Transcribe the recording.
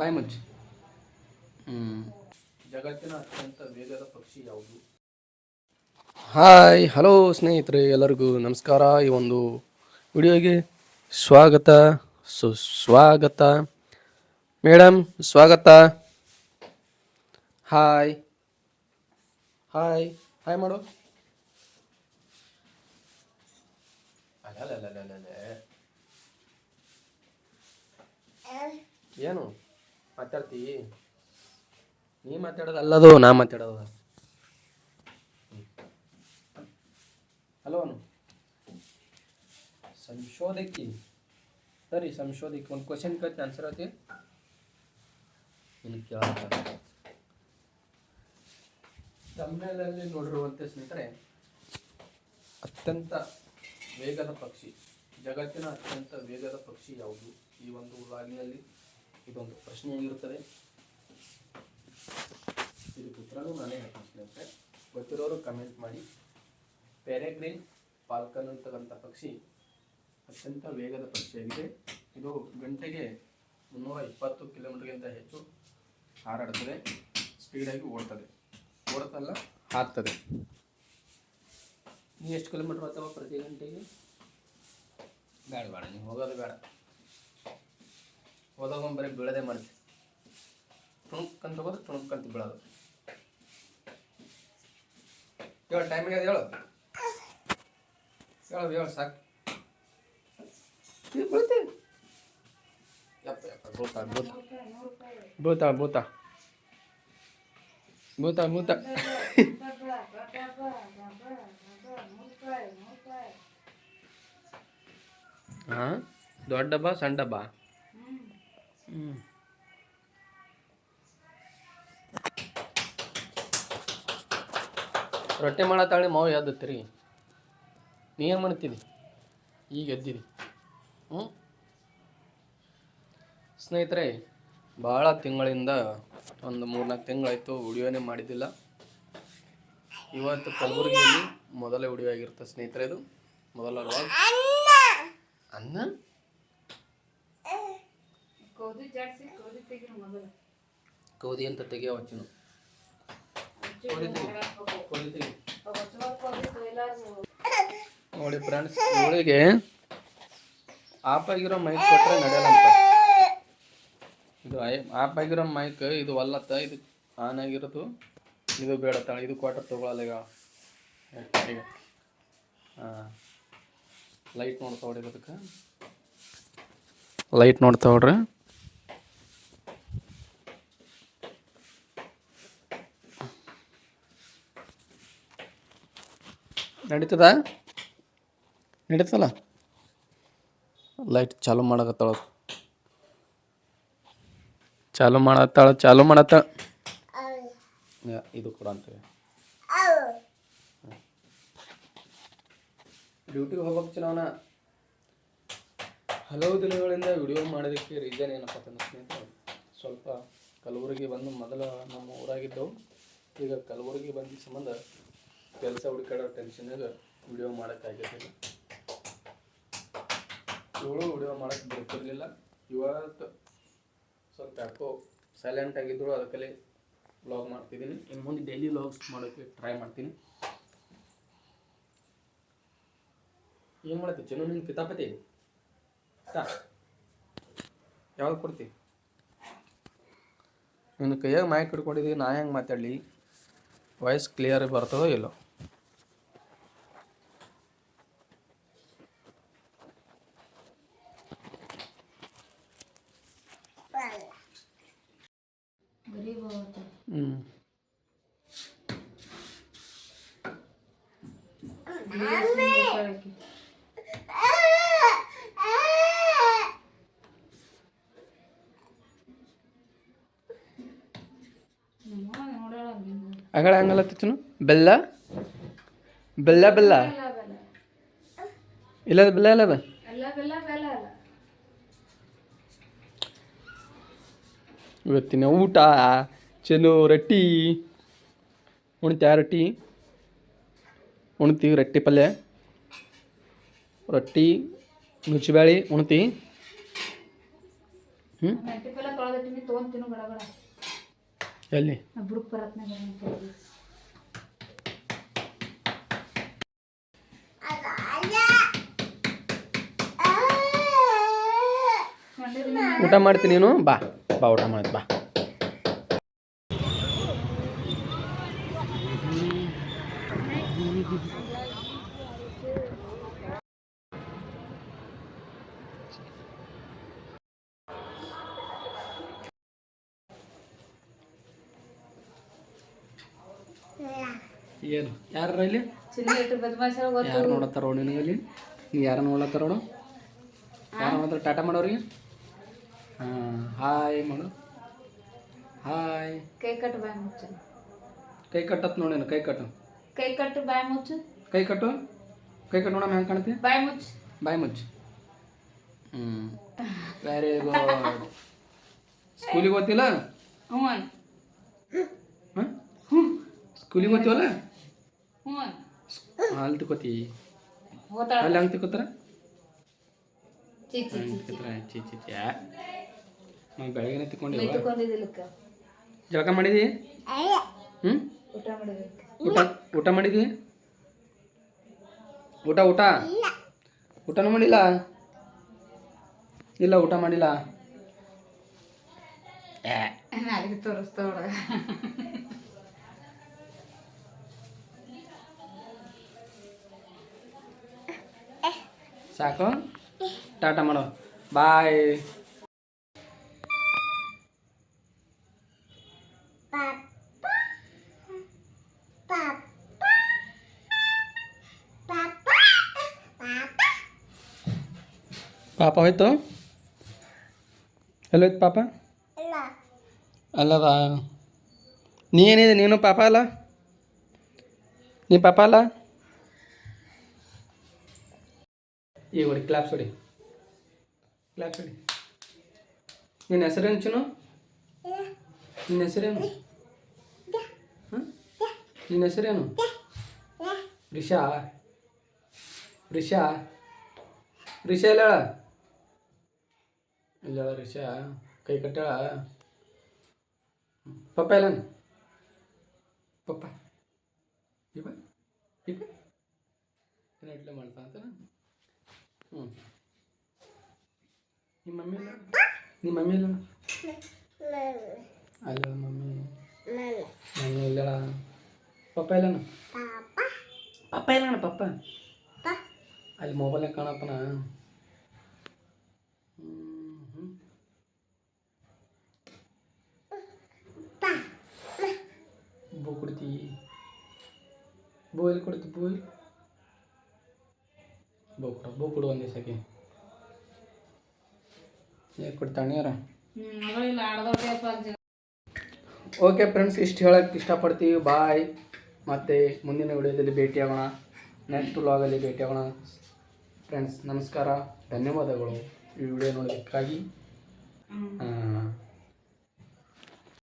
ಬಾಯ್ ಮುಚ್ಚಿ. ಜಗತ್ತಿನ ಅತ್ಯಂತ ವೇಗದ ಪಕ್ಷಿ ಯಾವುದು? ಹಾಯ್ ಹಲೋ ಸ್ನೇಹಿತರೆ ಎಲ್ಲರಿಗೂ ನಮಸ್ಕಾರ. ಈ ಒಂದು ವಿಡಿಯೋಗೆ ಸ್ವಾಗತ. ಸುಸ್ವಾಗತ ಮೇಡಮ್ ಸ್ವಾಗತ. ಹಾಯ್. ಹಾಯ್. ಹಾಯ್ ಮಾಡು. ಏನು? ಮಾತಾಡ್ತಿ? ನೀ ಮಾತಾಡೋದಲ್ಲದು, ನಾ ಮಾತಾಡೋದು. ಹಲೋ ಸಂಶೋಧಕಿ. ಸರಿ, ಸಂಶೋಧಕಿ, ಒಂದು ಕ್ವಶನ್ ಕೇಳ್ತೀನಿ ಆನ್ಸರ್ ಆತಿ. ಇಲ್ಲಿ ಕೇಳ ತಮ್ಮೇಲಲ್ಲಿ ನೋಡಿರುವಂತೆ ಸ್ನೇಹಿತರೆ, ಅತ್ಯಂತ ವೇಗದ ಪಕ್ಷಿ, ಜಗತ್ತಿನ ಅತ್ಯಂತ ವೇಗದ ಪಕ್ಷಿ ಯಾವುದು? ಈ ಒಂದು ವ್ಲಾಗಿನಲ್ಲಿ ಇದೊಂದು ಪ್ರಶ್ನೆಯಾಗಿರುತ್ತದೆ ಇದಕ್ಕೆ ಉತ್ತರನೂ ನಾನೇ ಹೇಳ್ತೀನಿ ಸ್ನೇಹಿತರೆ. ಗೊತ್ತಿರೋರು ಕಮೆಂಟ್ ಮಾಡಿ. ಪೆರೆಗ್ರಿನ್ ಪಾಲ್ಕನ್ ಅಂತಕ್ಕಂಥ ಪಕ್ಷಿ ಅತ್ಯಂತ ವೇಗದ ಪಕ್ಷಿಯಾಗಿದೆ. ಇದು ಗಂಟೆಗೆ ಮುನ್ನೂರ ಇಪ್ಪತ್ತು ಕಿಲೋಮೀಟರ್ಗಿಂತ ಹೆಚ್ಚು ಹಾರಾಡ್ತದೆ ಸ್ಪೀಡಾಗಿ ಓಡ್ತದೆ. ಓಡ್ತಲ್ಲ ಹಾರ್ತದೆ ನೀವು ಎಷ್ಟು ಕಿಲೋಮೀಟರ್ ಬರ್ತಾವ ಪ್ರತಿ ಗಂಟೆಗೆ? ಬೇಡ ಬೇಡ. ನೀವು ಹೋಗೋದು ಬೇಡ. ಹೋದಾಗ ಬರೀ ಬೀಳದೆ ಮಾಡ್ತೀವಿ ಟುಣುಕ್ ಅಂತ ಹೋದ್ರೆ ಟುಣುಕ್ ಅಂತ ಬೀಳೋದು. ಹೇಳು ಟೈಮಿಗೆ ಅದು ಹೇಳು. ಹೇಳು ಹೇಳು, ಸಾಕು. ಈಗ ಬೀಳ್ತಿ ಯಪ್ಪ ಯಪ್ಪ ಬೂತ ಬೂತ ಬೂತ ಬೂತ ಬೂತ ಹಾಂ ದೊಡ್ಡ ಡಬ್ಬ, ಸಣ್ಣ ಡಬ್ಬ? ಹ್ಞೂ ರೊಟ್ಟಿ ಮಾಡತ್ತಾಳೆ ಮಾವು ಎದ್ದತ್ತೀರಿ ನೀ ಏನು ಮಾಡ್ತೀರಿ ಈಗ ಎದ್ದಿರಿ ಹ್ಞೂ ಸ್ನೇಹಿತರೆ ಭಾಳ ತಿಂಗಳಿಂದ ಒಂದು ಮೂರ್ನಾಲ್ಕು ತಿಂಗಳಾಯಿತು ವಿಡಿಯೋನೇ ಮಾಡಿದ್ದಿಲ್ಲ. ಇವತ್ತು ಕಲಬುರಗಿಯಲ್ಲಿ ಮೊದಲ ವಿಡಿಯೋ ಆಗಿರುತ್ತೆ ಸ್ನೇಹಿತರೆ ಇದು. ಮೊದಲ ಅನ್ನ? ಕೋದಿ ಜಾಡ್ಸಿ ಕೋದಿ ತೆಗಿರು ಮೊದಲು. ಕೌದಿ ಅಂತ ತೆಗಿಯೋ ಹಚ್ಚಿನ. ಕೌದಿ ತೆಗಿ. ಕೌದಿ ತೆಗಿ. ಕೋದಿ ಕೊಯ್ಲಾರ್ದು ನೋಡಿ ಫ್ರೆಂಡ್ಸ್ ಇವಳಿಗೆ ಆಫ್ ಆಗಿರೋ ಮೈಕ್ ಕೊಟ್ಟರೆ ನಡೆಯಲ್ಲಂತ. ಇದು ಐ- ಆಫ್ ಆಗಿರೋ ಮೈಕ್ ಇದು ಒಲ್ಲತ್ತ ಇದು ಆನ್ ಆಗಿರೋದು. ಇದು ಬೇಡ ತಾಳ ಇದು ಕೊಟ್ಟರೆ ತಗೊಳಲ್ಲ ಈಗ. ಈಗ ಹಾಂ ಲೈಟ್ ನೋಡ್ತಾ ಹೊಡಿರೋದಕ್ಕೆ ಅದಕ್ಕೆ ಲೈಟ್ ನೋಡ್ತಾ ಹೊಡ್ರಿ. ನಡೀತದ? ನಡೀತಲ್ಲ ಲೈಟ್ ಚಾಲು ಮಾಡಕತ್ತಾಳ. ಚಾಲು ಮಾಡತ್ತಾಳ ಚಾಲು ಮಾಡತ್ತಾಳ ಇದು ಕೂಡ ಅಂತೇವೆ ಡ್ಯೂಟಿಗೆ ಹೋಗ್ಬೇಕು ಚುನಾವಣಾ ಹಲವು ದಿನಗಳಿಂದ ವಿಡಿಯೋ ಮಾಡೋದಕ್ಕೆ ರೀಸನ್ ಏನಪ್ಪ ಸ್ನೇಹಿತರೆ, ಸ್ವಲ್ಪ ಕಲಬುರಗಿ ಬಂದು ಮೊದಲ ನಮ್ಮ ಊರಾಗಿದ್ದವು. ಈಗ ಕಲಬುರಗಿ ಬಂದ ಸಂಬಂಧ ಕೆಲಸ ಹುಡುಕಾಡೋ ಟೆನ್ಷನಾಗ ವಿಡಿಯೋ ಮಾಡೋಕ್ಕಾಗಿರಲಿಲ್ಲ ಇವಳು ವಿಡಿಯೋ ಮಾಡೋಕ್ಕೆ ಬರ್ತಿರ್ಲಿಲ್ಲ. ಇವತ್ತು ಸ್ವಲ್ಪ ಯಾಕೋ ಸೈಲೆಂಟ್ ಆಗಿದ್ರು ಅದಕ್ಕಲ್ಲಿ ವ್ಲಾಗ್ ಮಾಡ್ತಿದ್ದೀನಿ. ಇನ್ನು ಮುಂದೆ ಡೈಲಿ ವ್ಲಾಗ್ಸ್ ಮಾಡೋಕ್ಕೆ ಟ್ರೈ ಮಾಡ್ತೀನಿ. ಏನು ಮಾಡುತ್ತೆ ಚೆನ್ನು ನಿನ್ನ ಕಿತಾಪತಿ ಯಾವಾಗ ಕೊಡ್ತಿ? ನಿನ್ನ ಕೈಯಾಗ ಮೈಕ್ ಹಿಡ್ಕೊಂಡಿದ್ದೀವಿ ನಾ ಹೆಂಗೆ ಮಾತಾಡಲಿ? ವಾಯ್ಸ್ ಕ್ಲಿಯರ್ ಬರ್ತದೋ ಇಲ್ಲೋ? गरीब होते అక్కడ అంగళ తెచ్చును బెల్ల బెల్ల బెల్ల ఇలా బెల్ల ఇలా ಇವತ್ತಿನ ಊಟ ಚೆನ್ನು ರೊಟ್ಟಿ, ಉಣ್ತ್ಯಾ ರೊಟ್ಟಿ ಉಣ್ತೀವಿ ರೊಟ್ಟಿ ಪಲ್ಯ, ರೊಟ್ಟಿ, ನುಚ್ಚಿಬ್ಯಾಳಿ, ಉಣ್ತಿ. ಹ್ಞೂ ಎಲ್ಲಿ? ಊಟ ಮಾಡ್ತೀನಿ ನೀನು, ಬಾ. ಬಾ ಊಟ ಮಾಡಿದ್ ಬಾ ಏನು? ಯಾರ ಇಲ್ಲಿ? ಯಾರು ನೋಡತ್ತಾರೋ ನಿನಗಲ್ಲಿ? ನೀವು ಯಾರು ನೋಡತ್ತಾರೋಣ ಯಾರು ನೋಡತ್ತಾರ ಟಾಟಾ ಮಾಡೋರಿಗೆ? ಹಾಯ್ ಮಾಡು ಹಾಯ್ ಕೈ ಕಟ್ಟು ಬಾಯಿ ಮುಚ್ಚು ಕೈ ಕಟ್ಟತ್ ನೋಡೇನು ಕೈ ಕಟ್ಟು ಕೈ ಕಟ್ಟು ಬಾಯಿ ಮುಚ್ಚು ಕೈ ಕಟ್ಟು ಕೈ ಕಟ್ಟು ನೋಡಮ್ಮ ಹೆಂಗೆ ಕಾಣ್ತಿ ಬಾಯಿ ಮುಚ್ಚು ಬಾಯ್ ಮುಚ್ಚು ಹ್ಞೂ ವೆರಿ ಗುಡ್ ಸ್ಕೂಲಿಗೆ ಓದ್ತಿಲ್ಲ ಹ್ಞೂ ಅನ್ ಹಾಂ ಸ್ಕೂಲಿಗೆ ಓದ್ತೀವಲ್ಲ ಹ್ಞೂ ಅನ್ ಅಲ್ಲಿ ತಿಕ್ಕೋತಿ ಹೋತಾಳ ಅಲ್ಲಿ ಹಂಗೆ ತಿಕ್ಕೋತಾರ ಚಿ ಚಿ ಹಂಗೆ ಚಿ ತಿಕ್ಕೋತಾರ ಚಿ ಚಿ ಚಿ ನಾವು ಬೆಳಗ್ಗೆ ಜಳಕ ಮಾಡಿದಿ? ಹ್ಞೂ ಊಟ ಮಾಡಿದಿ ಊಟ ಊಟ ಮಾಡಿದಿ? ಊಟ ಊಟ? ಊಟನೂ ಮಾಡಿಲ್ಲ? ಇಲ್ಲ ಊಟ ಮಾಡಿಲ್ಲ. ತೋರಿಸ್ತಾ ಹುಡುಗ ಸಾಕು? ಟಾಟಾ ಮಾಡೋ. ಬಾಯ್. ಪಾಪ ಹೋಯ್ತು? ಎಲ್ಲೋಯ್ತು ಪಾಪ? ಅಲ್ಲದ? ನೀ ಏನಿದೆ ನೀನು ಪಾಪ ಅಲ್ಲ? ನೀ ಪಾಪ ಅಲ್ಲ? ಈಗ ಹೊಡಿ ಕ್ಲಾಪ್ಸ್ ಹೊಡಿ ಕ್ಲಾಪ್ಸ್ ಹೊಡಿ ನಿನ್ನ ಹೆಸರೇನು ಚುನು? ನಿನ್ನ ಹೆಸರೇನು? ನಿನ್ನ ಹೆಸರೇನು? ರಿಷಾ. ರಿಷಾ. ರಿಷಾ ಇಲ್ಲ ಇಲ್ಲ ರಿಷ ಕೈ ಕಟ್ಟಾಳ. ಪಪ್ಪ ಇಲ್ಲ ಪಪ್ಪ. ಈಗ ಇವ ಏನು ಇಡ್ಲಿ ಮಾಡ್ತಾ ಅಂತ ಹ್ಞೂ ನಿಮ್ಮ ಮಮ್ಮಿ ಇಲ್ಲ ನಿಮ್ಮ ಮಮ್ಮಿ ಇಲ್ಲ ಅಲ್ಲ ಮಮ್ಮಿ. ಮಮ್ಮಿ ಇಲ್ಲ ಪಪ್ಪ ಎಲ್ಲ ಪಪ್ಪ ಎಲ್ಲ ಪಪ್ಪ? ಅಲ್ಲಿ ಮೊಬೈಲ್ನಾಗ ಕಾಣಪ್ಪನ? ಹ್ಞೂ ಬೂ ಕುಡ್ತಿ ಬೂ ಎಲ್ಲಿ ಕೊಡ್ತಿ ಬೂ ಎಲ್ಲಿ ಬೂ ಕೊಡು ಬೂ ಕೊಡು ಒಂದು ದಿವಸಕ್ಕೆ ಅಂತ ಓಕೆ ಫ್ರೆಂಡ್ಸ್ ಇಷ್ಟು ಹೇಳಕ್ಕೆ ಇಷ್ಟಪಡ್ತೀವಿ. ಬಾಯ್ ಮತ್ತು ಮುಂದಿನ ವಿಡಿಯೋದಲ್ಲಿ ಭೇಟಿಯಾಗೋಣ ನೆಕ್ಸ್ಟ್ ವ್ಲಾಗಲ್ಲಿ ಭೇಟಿಯಾಗೋಣ ಫ್ರೆಂಡ್ಸ್ ನಮಸ್ಕಾರ. ಧನ್ಯವಾದಗಳು. ಈ ವಿಡಿಯೋ ನೋಡೋದಕ್ಕಾಗಿ.